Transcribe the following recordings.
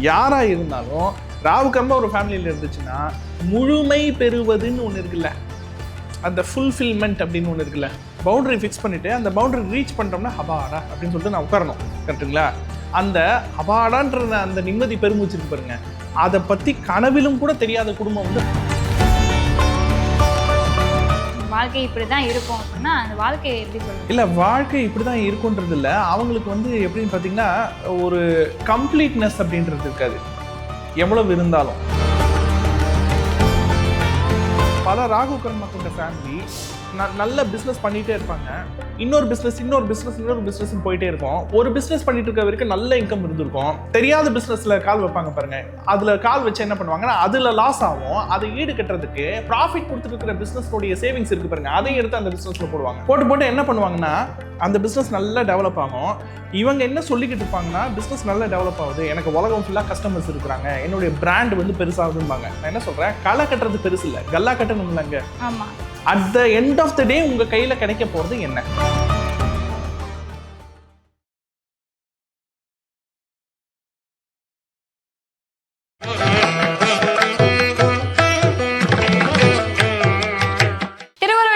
யாரா இருந்தாலும் ராவு கர்மா ஒரு ஃபேமிலியில் இருந்துச்சுன்னா முழுமை பெறுவதுன்னு ஒன்று இருக்குல்ல. அந்த ஃபுல்ஃபில்மெண்ட் அப்படின்னு ஒன்று இருக்குல்ல. பவுண்டரி ஃபிக்ஸ் பண்ணிவிட்டு அந்த பவுண்டரி ரீச் பண்ணுறோம்னா ஹபாடா அப்படின்னு சொல்லிட்டு நான் உட்காரணும். கரெக்ட்டுங்களா? அந்த ஹபாடான்ற அந்த நிம்மதி பெருமூச்சு பாருங்க. அதை பற்றி கனவிலும் கூட தெரியாத குடும்பம் வந்து வாழ்க்கை இப்படி தான் இருக்கும் அப்படின்னா அந்த வாழ்க்கையை எப்படி சொல்லுங்க இல்லை வாழ்க்கை இப்படி தான் இருக்குன்றது இல்லை. அவங்களுக்கு வந்து எப்படின்னு பார்த்தீங்கன்னா ஒரு கம்ப்ளீட்னஸ் அப்படின்றது இருக்காது. எவ்வளவு இருந்தாலும். பல ராகு கர்மா கொண்ட ஃபேமிலி நல்ல பிஸ்னஸ் பண்ணிகிட்டே இருப்பாங்க. இன்னொரு பிஸ்னஸ் இன்னொரு பிஸ்னஸ் இன்னொரு பிஸ்னஸ் போயிட்டே இருக்கும். ஒரு பிஸ்னஸ் பண்ணிட்டு இருக்க வரைக்கும் நல்ல இன்கம் இருந்திருக்கும். தெரியாத பிஸ்னஸில் கால் வைப்பாங்க பாருங்க. அதில் கால் வச்சு என்ன பண்ணுவாங்கன்னா அதில் லாஸ் ஆகும். அதை ஈடு கட்டுறதுக்கு ப்ராஃபிட் கொடுத்துருக்கிற இருக்கிற சேவிங்ஸ் இருக்கு பாருங்க. அதையும் எடுத்து அந்த பிஸ்னஸில் போடுவாங்க. போட்டு போட்டு என்ன பண்ணுவாங்கன்னா அந்த பிஸ்னஸ் நல்லா டெவலப் ஆகும். இவங்க என்ன சொல்லிக்கிட்டு இருப்பாங்கன்னா பிஸ்னஸ் நல்லா டெவலப் ஆகுது. எனக்கு உலகம் ஃபுல்லாக கஸ்டமர்ஸ் இருக்கிறாங்க. என்னுடைய பிராண்ட் வந்து பெருசாகுதும்பாங்க. நான் என்ன சொல்கிறேன் களை கட்டுறது பெருசு இல்லை. கல்லா கட்டணுமில்லங்க ஆமாம் at the end of the day உங்கள் கையில் கிடைக்க போகிறது என்ன?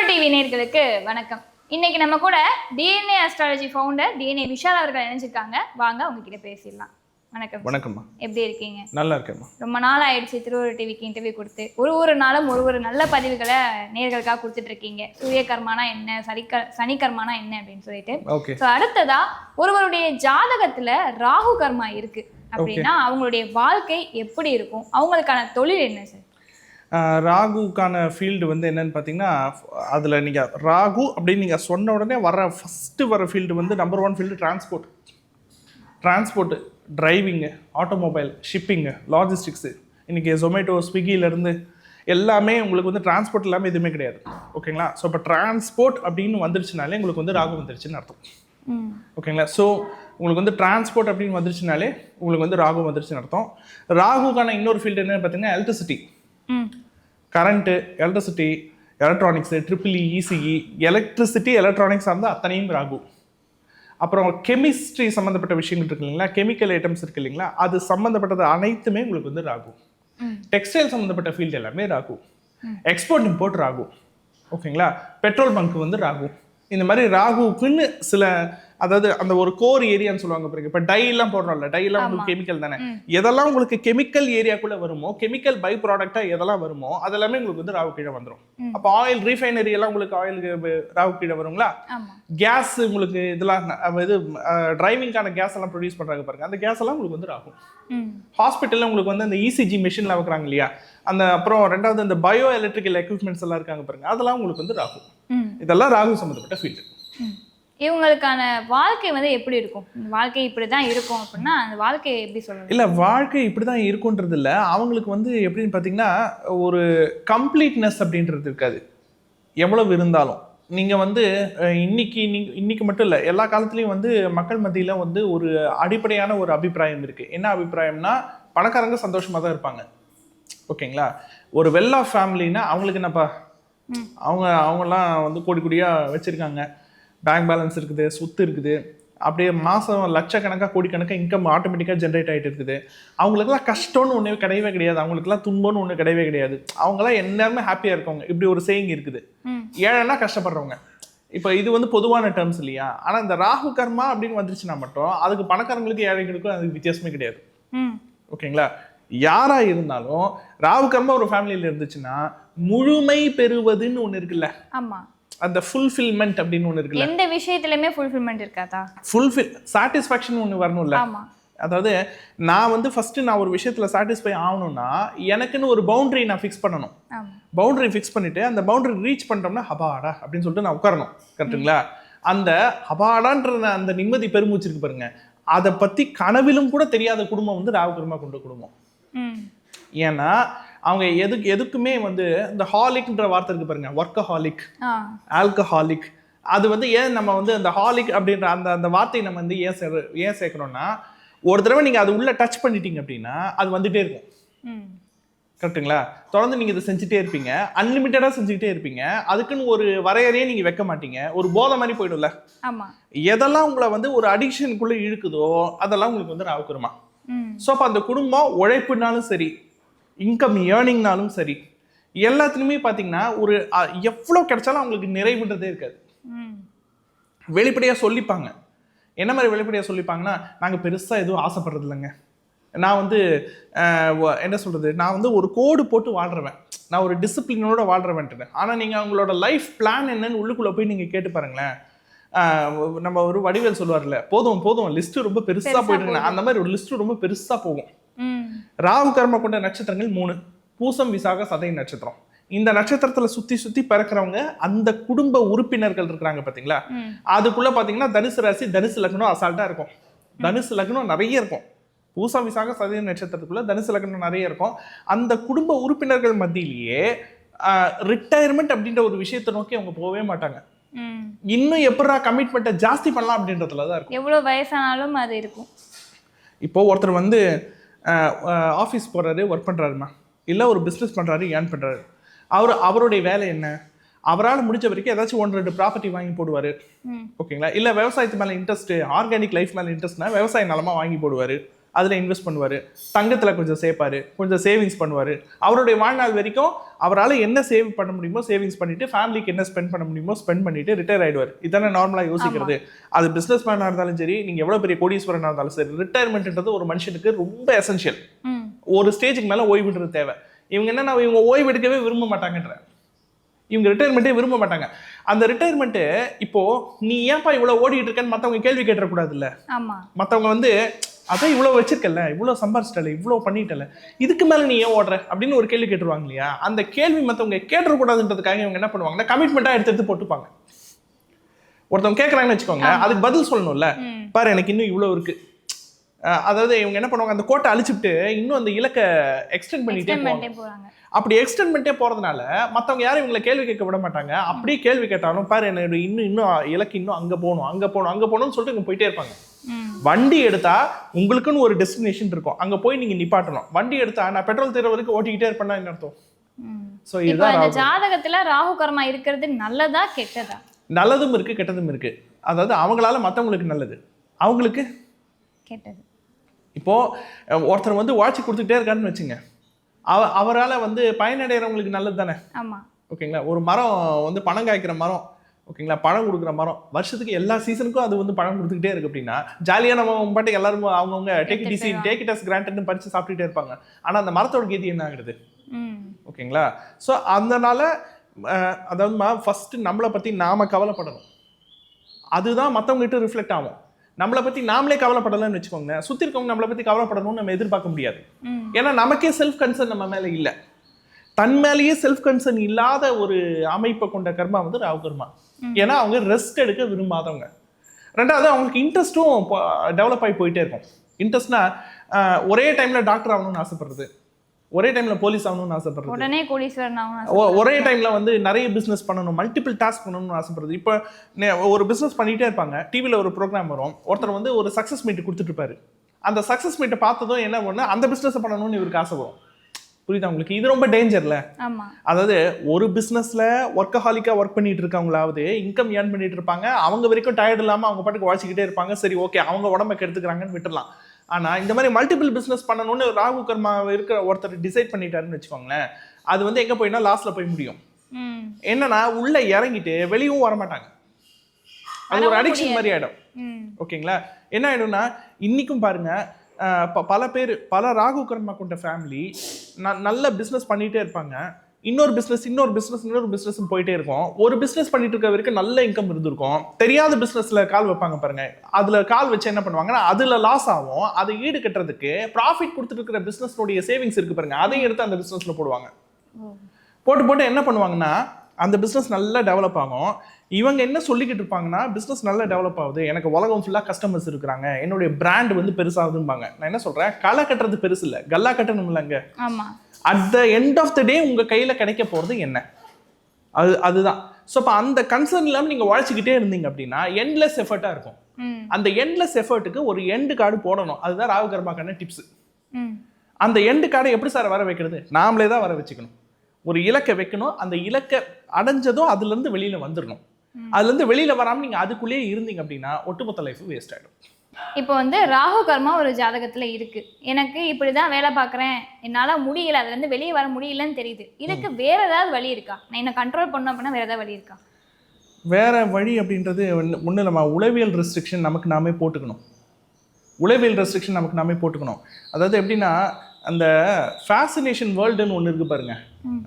டிவி நேர்களுக்கு வணக்கம். இன்னைக்கு நம்ம கூட DNA astrology founder DNA Vishal அவர்கள் இணைஞ்சிருக்காங்க. வாங்க உங்ககிட்ட பேசிடலாம். வணக்கம். வணக்கம்மா. எப்படி இருக்கீங்க? நல்லா இருக்கேம்மா. ரொம்ப நாள் ஆயிடுச்சு திருவள்ளுவர் டிவிக்கு இன்டர்வியூ கொடுத்து. ஒரு ஒரு நாளும் ஒரு ஒரு நல்ல பதிவுகளை நேர்களுக்காக கொடுத்துட்டு இருக்கீங்க சூரிய கர்மானா என்ன சனிக்க சனி கர்மானா என்ன அப்படின்னு சொல்லிட்டு. ஓகே. ஸோ அடுத்ததா ஒருவருடைய ஜாதகத்துல ராகு கர்மா இருக்கு அப்படின்னா அவங்களுடைய வாழ்க்கை எப்படி இருக்கும்? அவங்களுக்கான தொழில் என்ன சார்? ராகுக்கான ஃபீல்டு வந்து என்னன்னு பார்த்தீங்கன்னா அதில் நீங்கள் ராகு அப்படின்னு நீங்கள் சொன்ன உடனே வர ஃபஸ்ட்டு வர ஃபீல்டு வந்து number one field transport transport driving automobile shipping logistics இன்றைக்கி ஜொமேட்டோ ஸ்விக்கியிலேருந்து எல்லாமே உங்களுக்கு வந்து டிரான்ஸ்போர்ட் இல்லாமல் எதுவுமே கிடையாது. ஓகேங்களா ஸோ இப்போ டிரான்ஸ்போர்ட் அப்படின்னு வந்துருச்சுனாலே உங்களுக்கு வந்து ராகு வந்துருச்சுன்னு அர்த்தம். ம். ஓகேங்களா ஸோ உங்களுக்கு வந்து டிரான்ஸ்போர்ட் அப்படின்னு வந்துருச்சுனாலே உங்களுக்கு வந்து ராகு வந்துருச்சுன்னு அர்த்தம். ராகுக்கான இன்னொரு ஃபீல்டு என்னன்னு பார்த்தீங்கன்னா electricity current electricity electronics triple ECE electricity electronics வந்து அத்தனையும் ராகு. அப்புறம் கெமிஸ்ட்ரி சம்மந்தப்பட்ட விஷயங்கள் இருக்கு இல்லைங்களா? கெமிக்கல் ஐட்டம்ஸ் இருக்கு இல்லைங்களா? அது சம்மந்தப்பட்டது அனைத்துமே உங்களுக்கு வந்து ராகு. ம். டெக்ஸ்டைல் சம்மந்தப்பட்ட ஃபீல்டு எல்லாமே ராகு. Export import Rahu. ஓகேங்களா பெட்ரோல் பங்க் வந்து ராகு. இந்த மாதிரி ராகுக்குன்னு சில அதாவது அந்த ஒரு கோர் ஏரியான்னு சொல்லுவாங்க பாருங்க. இப்போ டை எல்லாம் போடுறோம்ல டை எல்லாம் உங்களுக்கு கெமிக்கல் தானே. எதெல்லாம் உங்களுக்கு கெமிக்கல் ஏரியாக்குள்ள வருமோ கெமிக்கல் பை ப்ராடக்டா எதெல்லாம் வருமோ அதெல்லாமே உங்களுக்கு வந்து ராகு கீழே வந்துடும் அப்போ ஆயில் ரீஃபைனரி எல்லாம் உங்களுக்கு ஆயில் ராகு கீழே வருங்களா? கேஸ் உங்களுக்கு இதெல்லாம் இது டிரைவிங்கான கேஸ் எல்லாம் ப்ரொடியூஸ் பண்றாங்க பாருங்க. அந்த கேஸ் எல்லாம் உங்களுக்கு வந்து ராகும். ஹாஸ்பிட்டலில் உங்களுக்கு வந்து அந்த E இசிஜி மிஷின்ல வைக்கிறாங்க இல்லையா? அந்த அப்புறம் ரெண்டாவது இந்த பயோ எலக்ட்ரிக்கல் எக்யூப்மெண்ட்ஸ் எல்லாம் இருக்காங்க பாருங்க. அதெல்லாம் உங்களுக்கு வந்து ராகு இதெல்லாம் ராகு சம்மந்தப்பட்ட ஃபீல்டு. இவங்களுக்கான வாழ்க்கை வந்து எப்படி இருக்கும்? வாழ்க்கை இப்படி தான் இருக்கும் அப்படின்னா அந்த வாழ்க்கையை எப்படி சொல்லணும் இல்லை வாழ்க்கை இப்படி தான் இருக்குன்றது இல்லை அவங்களுக்கு வந்து எப்படின்னு பார்த்தீங்கன்னா ஒரு கம்ப்ளீட்னஸ் அப்படின்றது இருக்காது. எவ்வளவு இருந்தாலும். நீங்கள் வந்து இன்னைக்கு இன்னைக்கு மட்டும் இல்லை எல்லா காலத்துலேயும் வந்து மக்கள் மத்தியில் வந்து ஒரு அடிப்படையான ஒரு அபிப்பிராயம் இருக்குது என்ன அபிப்பிராயம்னா பணக்காரங்க சந்தோஷமாக தான் இருப்பாங்க. ஓகேங்களா? ஒரு வெல் ஆஃப் ஃபேமிலின்னா அவங்களுக்கு என்னப்பா. அவங்க அவங்கெல்லாம் வந்து கோடி கோடியாக வச்சுருக்காங்க. பேங்க் பேலன்ஸ் இருக்குது சொத்து இருக்குது. அப்படியே மாதம் லட்சக்கணக்காக கோடிக்கணக்காக இன்கம் ஆட்டோமேட்டிக்காக ஜென்ரேட் ஆகிட்டு இருக்குது. அவங்களுக்குலாம் கஷ்டம்னு ஒன்றே கிடையவே கிடையாது. அவங்களுக்குலாம் துன்பம்னு ஒன்று கிடையவே கிடையாது. அவங்களாம் எல்லாருமே ஹாப்பியாக இருக்கவங்க. இப்படி ஒரு சேயிங் இருக்குது. ம். ஏழைன்னா கஷ்டப்படுறவங்க. இப்போ இது வந்து பொதுவான டேர்ம்ஸ் இல்லையா? ஆனால் இந்த ராகு கர்மா அப்படின்னு வந்துருச்சுன்னா மட்டும் அதுக்கு பணக்காரங்களுக்கு ஏழைகளுக்கும் அதுக்கு வித்தியாசமே கிடையாது. ஓகேங்களா? யாரா இருந்தாலும் ராகு கர்மா ஒரு ஃபேமிலியில் இருந்துச்சுன்னா முழுமை பெறுவதுன்னு ஒன்று இருக்குல்ல? ஆமா. அந்த ஃபுல்ஃபில்மெண்ட் அப்படின்னு ஒன்று இருக்குல்ல? எந்த விஷயத்துலயுமே ஃபுல்ஃபில்மெண்ட் இருக்காதா? ஃபுல்ஃபில் சாட்டிஸ்ஃபேக்ஷன் ஒன்று வரணும்ல? அதாவது நான் வந்து ஃபர்ஸ்ட் நான் ஒரு விஷயத்துல சாட்டிஸ்ஃபை ஆகணும்னா எனக்குன்னு ஒரு பவுண்டரி நான் ஃபிக்ஸ் பண்ணணும். பவுண்டரி ஃபிக்ஸ் பண்ணிட்டு அந்த பவுண்டரி ரீச் பண்ணிட்டோம்னா ஹபாடா அப்படின்னு சொல்லிட்டு நான் உட்காரணும். கரெக்ட்டுங்களா அந்த ஹபாடான்ற அந்த நிம்மதி பெருமூச்சு இருக்கு பாருங்க. அதை பத்தி கனவிலும் கூட தெரியாத குடும்பம் வந்து ராவகரமா கொண்ட குடும்பம் ஏன்னா அவங்க எதுக்கு எதுக்குமே வந்து இந்த ஹாலிக்ன்ற வார்த்தை இருக்கு பாருங்க ஒர்க்கஹாலிக் ஆல்கஹாலிக் அது வந்து ஏன் நம்ம வந்து அந்த ஹாலிக் அப்படின்ற அந்த அந்த வார்த்தையை நம்ம வந்து ஏன் சேர் ஏன் சேர்க்கணும்னா ஒரு தடவை நீங்கள் அது உள்ள டச் பண்ணிட்டீங்க அப்படின்னா அது வந்துட்டே இருக்கும். ம். கரெக்ட்டுங்களா? தொடர்ந்து நீங்கள் இதை செஞ்சுட்டே இருப்பீங்க அன்லிமிட்டடாக செஞ்சுக்கிட்டே இருப்பீங்க அதுக்குன்னு ஒரு வரையறையே நீங்கள் வைக்க மாட்டீங்க ஒரு போதை மாதிரி போயிடும்ல. எதெல்லாம் உங்களை வந்து ஒரு அடிக்ஷனுக்குள்ளே இழுக்குதோ அதெல்லாம் உங்களுக்கு வந்து ராவுக்குருமா ம். ஸோ அப்போ அந்த குடும்பம் உழைப்புனாலும் சரி இன்கம் ஏர்னிங்னாலும் சரி எல்லாத்துலேயுமே பார்த்தீங்கன்னா ஒரு எவ்வளோ கிடைச்சாலும் அவங்களுக்கு நிறைவுன்றதே இருக்காது. வெளிப்படையாக சொல்லிப்பாங்க. என்ன மாதிரி வெளிப்படையாக சொல்லிப்பாங்கன்னா நாங்கள் பெருசாக எதுவும் ஆசைப்படுறது இல்லைங்க நான் வந்து என்ன சொல்கிறது நான் வந்து ஒரு கோடு போட்டு வாழ்றவன். நான் ஒரு டிசிப்ளினோட வாழ்றவன்ட்டு ஆனால் நீங்கள் அவங்களோட லைஃப் பிளான் என்னன்னு உள்ளுக்குள்ளே போய் நீங்கள் கேட்டு பாருங்களேன். நம்ம ஒரு வடிவேல் சொல்லுவார்ல போதும் போதும் லிஸ்ட்டு ரொம்ப பெருசாக பெருசா போயிட்டு. அந்த மாதிரி ஒரு லிஸ்ட்டு ரொம்ப பெருசாக போகும். ராகு கர்ம கொண்ட நட்சத்திரங்கள் மூணு. பூசம் விசாக சதய நட்சத்திரம். இந்த நட்சத்திரத்துல சுத்தி சுத்தி பிறக்கிறவங்க அந்த குடும்ப உறுப்பினர்கள் இருக்கிறாங்க பாத்தீங்களா? அதுக்குள்ள பாத்தீங்கன்னா தனுசு ராசி தனுசு லக்னம் அசால்ட்டா இருக்கும். தனுசு லக்னம் நிறைய இருக்கும். பூசம் விசாக சதய நட்சத்திரத்துக்குள்ள தனுசு லக்னம் நிறைய இருக்கும். அந்த குடும்ப உறுப்பினர்கள் மத்தியிலேயே ரிட்டையர்மெண்ட் அப்படின்ற ஒரு விஷயத்தை நோக்கி அவங்க போகவே மாட்டாங்க. இன்னும் எப்படா கமிட்மெண்ட்டை ஜாஸ்தி பண்ணலாம் அப்படின்றதுல தான் இருக்கும். எவ்வளோ வயசானாலும் அது இருக்கும். இப்போ ஒருத்தர் வந்து ஆஃபீஸ் போகிறாரு ஒர்க் பண்ணுறாருமா இல்லை ஒரு பிஸ்னஸ் பண்ணுறாரு ஏர்ன் பண்ணுறாரு அவர் அவருடைய வேலை என்ன? அவரால் முடிஞ்ச வரைக்கும் ஏதாச்சும் ஒன்று ரெண்டு ப்ராப்பர்ட்டி வாங்கி போடுவார். ஓகேங்களா? இல்லை விவசாயத்து மேலே இன்ட்ரெஸ்ட் ஆர்கானிக் லைஃப் மேலே இன்ட்ரெஸ்ட்னா விவசாய நிலமா வாங்கி போடுவார். அதில் இன்வெஸ்ட் பண்ணுவார். தங்கத்தில் கொஞ்சம் சேர்ப்பாரு கொஞ்சம் சேவிங்ஸ் பண்ணுவார். அவருடைய வாழ்நாள் வரைக்கும் அவரால் என்ன சேவ் பண்ண முடியுமோ சேவிங்ஸ் பண்ணிட்டு ஃபேமிலிக்கு என்ன ஸ்பெண்ட் பண்ண முடியுமோ ஸ்பெண்ட் பண்ணிட்டு ரிட்டையர் ஆயிடுவார். இதானே நார்மலாக யோசிக்கிறது. அது பிஸ்னஸ் மேனாக இருந்தாலும் சரி நீங்கள் எவ்வளோ பெரிய கோடீஸ்வரனாக இருந்தாலும் சரி ரிட்டையர்மெண்ட்ன்றது ஒரு மனுஷனுக்கு ரொம்ப எசென்ஷியல் ஒரு ஸ்டேஜுக்கு மேலே ஓய்வுன்றது தேவை. இவங்க என்னன்னா இவங்க ஓய்வு எடுக்கவே விரும்ப மாட்டாங்கன்ற. இவங்க ரிட்டையர்மெண்ட்டே விரும்ப மாட்டாங்க. அந்த ரிட்டையர்மெண்ட்டு இப்போ நீ ஏன்பா இவ்வளோ ஓடிட்டு இருக்கேன்னு மற்றவங்க கேள்வி கேட்டுறக்கூடாதுல்ல? ஆமாம் மற்றவங்க வந்து அதான் இவ்வளோ வச்சிருக்கல இவ்வளோ சம்பாரிச்சிட்டல இவ்வளோ பண்ணிட்டல இதுக்கு மேலே நீ ஏன் ஓடுற? அப்படின்னு ஒரு கேள்வி கேட்டுருவாங்க இல்லையா? அந்த கேள்வி மற்றவங்க கேட்டுறக்கூடாதுன்றதுக்காக இவங்க என்ன பண்ணுவாங்கன்னா கமிட்மெண்ட்டாக எடுத்து எடுத்து போட்டுப்பாங்க. ஒருத்தவங்க கேட்குறாங்கன்னு வச்சுக்கோங்க அதுக்கு பதில் சொல்லணும்ல. பாரு எனக்கு இன்னும் இவ்வளோ இருக்கு. அஹ் அதாவது இவங்க என்ன பண்ணுவாங்க அந்த கோட்டை அழிச்சுட்டு இன்னும் அந்த இலக்கை எக்ஸ்டெண்ட் பண்ணிட்டே போவாங்க. அப்படி எக்ஸ்டெண்ட் பண்ணிட்டே போறதுனால மத்தவங்க யாரும் இவங்களை கேள்வி கேட்க விட மாட்டாங்க. அப்படியே கேள்வி கேட்டாலும் பாரு என்னோட இன்னும் இன்னும் இலக்கு இன்னும் அங்க போகணும் அங்க போகணும் அங்க போகணும்னு சொல்லிட்டு இங்க போயிட்டே இருப்பாங்க. வண்டி எடுத்தா உங்களுக்குன்னு ஒரு டெஸ்டினேஷன் இருக்கும். அங்க போய் நீங்க நிப்பாட்டணும். வண்டி எடுத்தா நான் பெட்ரோல் தீர வரைக்கும் ஓட்டிக்கிட்டே இருப்பேன்னா என்ன அர்த்தம்? ஸோ இதுதான் இந்த ராகு. ஜாதகத்துல ராகு கர்மா இருக்கிறது நல்லதா கெட்டதா? நல்லதும் இருக்கு கெட்டதும் இருக்கு. அதாவது அவங்களால மத்தவங்களுக்கு நல்லது. அவங்களுக்கு? கெட்டது. இப்போ அஹ், ஒருத்தர் வந்து வாட்ச் கொடுத்துட்டே இருக்காருன்னு வச்சுங்க. அவ அவரால் வந்து பயனடைகிறவங்களுக்கு நல்லது தானே? ஆமா. ஓகேங்களா? ஒரு மரம் வந்து பழம் காய்க்கிற மரம் ஓகேங்களா? பழம் கொடுக்குற மரம் வருஷத்துக்கு எல்லா சீசனுக்கும் அது வந்து பழம் கொடுத்துக்கிட்டே இருக்கு அப்படின்னா ஜாலியாக நம்ம பாட்டுக்கு எல்லாரும் அவங்கவுங்க டேக் டிசி. டேக் இட் கிராண்ட்னு பறிச்சு சாப்பிட்டுட்டே இருப்பாங்க. ஆனா அந்த மரத்தோட கீதி என்ன ஆகுது ஓகேங்களா? ஸோ அதனால அதாவது ஃபர்ஸ்ட் நம்மளை பத்தி நாம கவலைப்படணும். அதுதான் மற்றவங்ககிட்ட ரிஃப்ளெக்ட் ஆகும். நம்மளை பத்தி நாமளே கவலைப்படலைன்னு வச்சுக்கோங்க சுத்தி இருக்கவங்க நம்மளை பத்தி கவலைப்படணும்னு நம்ம எதிர்பார்க்க முடியாது. ஏன்னா நமக்கே செல்ஃப் கன்சர்ன் நம்ம மேல இல்ல. தன் மேலேயே செல்ஃப் கன்சர்ன் இல்லாத ஒரு அமைப்பை கொண்ட கர்மா வந்து ராகு கர்மா. ஏன்னா அவங்க ரெஸ்ட் எடுக்க விரும்பாதவங்க. ரெண்டாவது அவங்களுக்கு இன்ட்ரெஸ்ட்டும் டெவலப் ஆகி போயிட்டே இருக்கும். இன்ட்ரெஸ்ட்னா ஒரே டைம்ல டாக்டர் ஆகணும்னு ஆசைப்படுறது. ஒரே டைம்ல போலீஸ் ஆகணும்னு ஆசைப்படுறது. உடனே கோடீஸ்வரன் ஆகணும் ஒரே டைம்ல வந்து நிறைய பிசினஸ் பண்ணணும் மல்டிபிள் டாஸ்க் பண்ணணும்னு ஆசைப்படுறது. இப்போ ஒரு பிசினஸ் பண்ணிட்டே இருப்பாங்க. டிவியில் ஒரு ப்ரோக்ராம் வரும். ஒருத்தர் வந்து ஒரு சக்ஸஸ் மீட் கொடுத்துட்டு இருப்பாரு. அந்த சக்ஸஸ் மீட்டை பார்த்ததும் என்ன பண்ணு அந்த பிசினஸ் பண்ணணும்னு இவருக்கு ஆசை வரும். புரியுதா உங்களுக்கு? இது ரொம்ப டேஞ்சர்ல அதாவது ஒரு பிசினஸ்ல ஒர்க்கஹாலிக்கா ஒர்க் பண்ணிட்டு இருக்கவங்களாவது இன்கம் ஏர்ன் பண்ணிட்டு இருப்பாங்க. அவங்க வரைக்கும் டயர்ட் இல்லாம அவங்க பாட்டுக்கு வாழ்ச்சிக்கிட்டே இருப்பாங்க. சரி ஓகே அவங்க உடம்ப கெடுத்துக்கிறாங்கன்னு விட்டுறலாம். ஆனா இந்த மாதிரி மல்டிபிள் பிசினஸ் பண்ணணும்னு ராகு கர்மா இருக்கிற ஒருத்தர் டிசைட் பண்ணிட்டாருன்னு வச்சுக்கோங்களேன் அது வந்து எங்க போயினா லாஸ்ட்ல போய் முடியும். என்னன்னா உள்ள இறங்கிட்டு வெளியவும் வர மாட்டாங்க அது ஒரு அடிக்ஷன். மாதிரி ஆயிடும். ம். ஓகேங்களா? என்ன ஆயிடும்னா இன்னைக்கும் பாருங்க அஹ், ப- பல பேர் பல ராகு கர்மா கொண்ட ஃபேமிலி நல்ல பிஸ்னஸ் பண்ணிட்டே இருப்பாங்க. இன்னொரு பிஸ்னஸ் இன்னொரு பிஸ்னஸ் இன்னொரு பிஸ்னஸ் போயிட்டே இருக்கும். ஒரு பிஸ்னஸ் பண்ணிட்டு இருக்க வரைக்கும் நல்ல இன்கம் இருந்திருக்கும். தெரியாத பிஸ்னஸ்ல கால் வைப்பாங்க பாருங்க. அதுல கால் வச்சு என்ன பண்ணுவாங்கன்னா அதுல லாஸ் ஆகும். அதை ஈடு கட்டுறதுக்கு ப்ராஃபிட் கொடுத்துட்டு இருக்கிற பிசினஸ்னுடைய சேவிங்ஸ் இருக்கு பாருங்க. அதையும் எடுத்து அந்த பிசினஸ்ல போடுவாங்க. போட்டு போட்டு என்ன பண்ணுவாங்கன்னா அந்த பிஸ்னஸ் நல்லா டெவலப் ஆகும். இவங்க என்ன சொல்லிக்கிட்டு இருப்பாங்கன்னா பிஸ்னஸ் நல்லா டெவலப் ஆகுது. எனக்கு உலகம் ஃபுல்லாக கஸ்டமர்ஸ் இருக்கிறாங்க. என்னுடைய பிராண்ட் வந்து பெருசாகுதும்பாங்க. நான் என்ன சொல்கிறேன் களை கட்டுறது பெருசு இல்லை. கல்லா கட்டணும் இல்லைங்க at the end of the day உங்கள் கையில் கிடைக்க போகிறது என்ன? அது அதுதான். ஸோ அப்போ அந்த கன்சர்ன் இல்லாமல் நீங்கள் உழைச்சிக்கிட்டே இருந்தீங்க அப்படின்னா எண்ட்லெஸ் எஃபர்ட்டாக இருக்கும். அந்த எண்ட்லெஸ் எஃபர்ட்டுக்கு ஒரு எண்டு கார்டு போடணும். அதுதான் ராகு கர்மாக்கான டிப்ஸ் அந்த எண்டு கார்டை எப்படி சார் வர வைக்கிறது? நாமளே தான் வர வச்சுக்கணும். ஒரு இலக்கை வைக்கணும். அந்த இலக்கை அடைஞ்சதும் அதுலேருந்து வெளியில் வந்துடணும். அதுலேருந்து வெளியில் வராமல் நீங்கள் அதுக்குள்ளேயே இருந்தீங்க அப்படின்னா ஒட்டுமொத்த லைஃப் வேஸ்ட் ஆகிடும் இப்போ வந்து ராகு கர்மா ஒரு ஜாதகத்துல இருக்கு. எனக்கு இப்படிதான் வேலை பார்க்குறேன். என்னால முடியல. அதுல இருந்து வெளியே வர முடியலன்னு தெரியுது. இதுக்கு வேற ஏதாவது வழி இருக்கா? நான் என்ன கண்ட்ரோல் பண்ண அப்படின்னா வேற ஏதாவது வழி இருக்கா? வேற வழி அப்படின்றது ஒன்று நம்ம உளவியல் ரெஸ்ட்ரிக்ஷன் நமக்கு நாமே போட்டுக்கணும். உளவியல் ரெஸ்ட்ரிக்ஷன் நமக்கு நாமே போட்டுக்கணும். அதாவது எப்படின்னா அந்த ஃபேசினேஷன் வேர்ல்டுன்னு ஒன்று இருக்கு பாருங்க.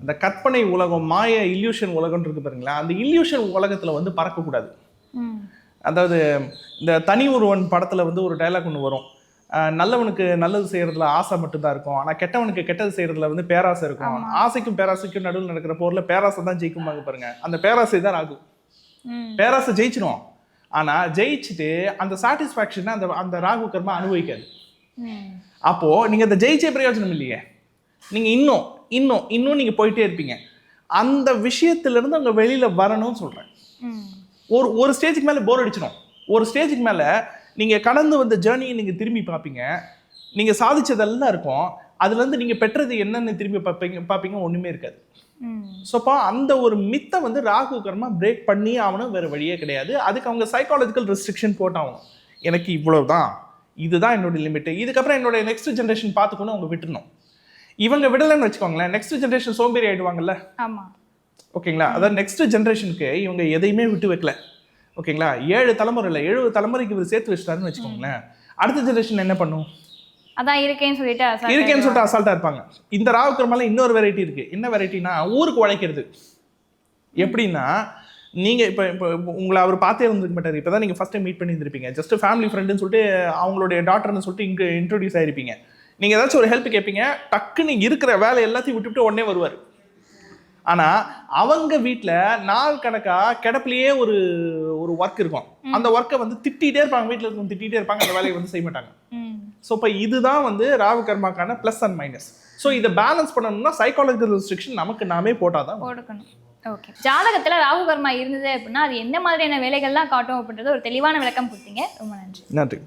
அந்த கற்பனை உலகம் மாய இல்யூஷன் உலகம்னு இருக்கு பாருங்களா அந்த இல்யூஷன் உலகத்தில் வந்து பறக்கக்கூடாது. அதாவது இந்த தனி ஒருவன் படத்தில் வந்து ஒரு டைலாக் ஒன்று வரும். நல்லவனுக்கு நல்லது செய்யறதுல ஆசை மட்டும்தான் இருக்கும். ஆனால் கெட்டவனுக்கு கெட்டது செய்யறதுல வந்து பேராசை இருக்கும். ஆசைக்கும் பேராசைக்கும் நடுவில் நடக்கிற போரில் பேராசை தான் ஜெயிக்குமாங்க பாருங்க. அந்த பேராசை தான் ராகு ம். பேராசை ஜெயிச்சிடும் ஆனால் ஜெயிச்சுட்டு அந்த சாட்டிஸ்ஃபேக்ஷனை அந்த அந்த ராகு கர்மா அனுபவிக்காது. ம். அப்போ நீங்க அந்த ஜெயிச்சே பிரயோஜனம் இல்லையே. நீங்க இன்னும் இன்னும் இன்னும் நீங்க போயிட்டே இருப்பீங்க. அந்த விஷயத்துல இருந்து அவங்க வெளியில வரணும்னு சொல்றேன். ம். ஒரு ஒரு ஸ்டேஜுக்கு மேலே போர் அடிச்சிடும் ஒரு ஸ்டேஜுக்கு மேலே நீங்கள் கடந்து வந்த ஜேர்னியை நீங்கள் திரும்பி பார்ப்பீங்க. நீங்கள் சாதிச்சதெல்லாம் இருக்கும். அதுலேருந்து நீங்கள் பெற்றது என்னன்னு திரும்பி பார்ப்பீங்க பார்ப்பீங்க ஒன்றுமே இருக்காது. ஸோப்போ அந்த ஒரு மித்தை வந்து ராகு கர்மா பிரேக் பண்ணி ஆகணும் வேறு வழியே கிடையாது. அதுக்கு அவங்க சைக்காலஜிக்கல் ரெஸ்ட்ரிக்ஷன் போட்டாகணும். எனக்கு இவ்வளவு தான் இதுதான் என்னோட லிமிட்டு இதுக்கப்புறம் என்னோட நெக்ஸ்ட் ஜென்ரேஷன் பார்த்துக்கணும் அவங்க விட்டுறணும் இவங்க விடலைன்னு வச்சுக்கோங்களேன். நெக்ஸ்ட் ஜென்ரேஷன் சோம்பேறி ஆயிடுவாங்கல்ல? ஆமா. ஓகேங்களா? அதாவது நெக்ஸ்ட் ஜென்ரேஷனுக்கு இவங்க எதையுமே விட்டு வைக்கல. ஓகேங்களா? ஏழு தலைமுறை இல்லை எழுபது தலைமுறைக்கு இவர் சேர்த்து வச்சிட்டாருன்னு வச்சுக்கோங்களேன். அடுத்த ஜென்ரேஷன் என்ன பண்ணும்? அதான் இருக்கேன்னு சொல்லிட்டு இருக்கேன்னு சொல்லிட்டு அசால்ட்டா இருப்பாங்க. இந்த ராவுக்கர்மால இன்னொரு வெரைட்டி இருக்கு. என்ன வெரைட்டினா ஊருக்கு உழைக்கிறது. எப்படின்னா நீங்க இப்ப இப்போ உங்களை அவர் பார்த்தே இருந்திருக்க மாட்டார். இப்போ தான் நீங்கள் ஃபஸ்ட் மீட் பண்ணி இருந்திருப்பீங்க. ஜஸ்ட் ஃபேமிலி ஃப்ரெண்டுன்னு சொல்லிட்டு அவங்களுடைய டாக்டர்னு சொல்லிட்டு இங்கே இன்ட்ரோடியூஸ் ஆயிருப்பீங்க. நீங்கள் ஏதாச்சும் ஒரு ஹெல்ப் கேட்பீங்க டக்குன்னு இருக்கிற வேலை எல்லாத்தையும் விட்டுவிட்டு உடனே வருவார். ஆனா அவங்க வீட்ல நாள் கணக்கா கிடப்புலயே ஒரு ஒரு ஒர்க் இருக்கும். அந்த ஒர்க்கை வந்து திட்டிகிட்டே இருப்பாங்க. வீட்டில் இருக்கவங்க திட்டிகிட்டே இருப்பாங்க. அந்த வேலையை வந்து செய்ய மாட்டாங்க. ஸோ இப்போ இதுதான் வந்து ராகு கர்மாக்கான ப்ளஸ் அண்ட் மைனஸ் ஸோ இதை பேலன்ஸ் பண்ணணும்னா சைக்காலஜிக்கல் ரெஸ்ட்ரிக்ஷன் நமக்கு நாமே போட்டால் தான் போட்டுக்கணும். ஓகே ஜாதகத்துல ராகு கர்மா இருந்தது அப்படின்னா அது எந்த மாதிரியான வேலைகள்லாம் காட்டும் அப்படின்றது ஒரு தெளிவான விளக்கம் கொடுத்தீங்க. ரொம்ப நன்றி. நன்றி.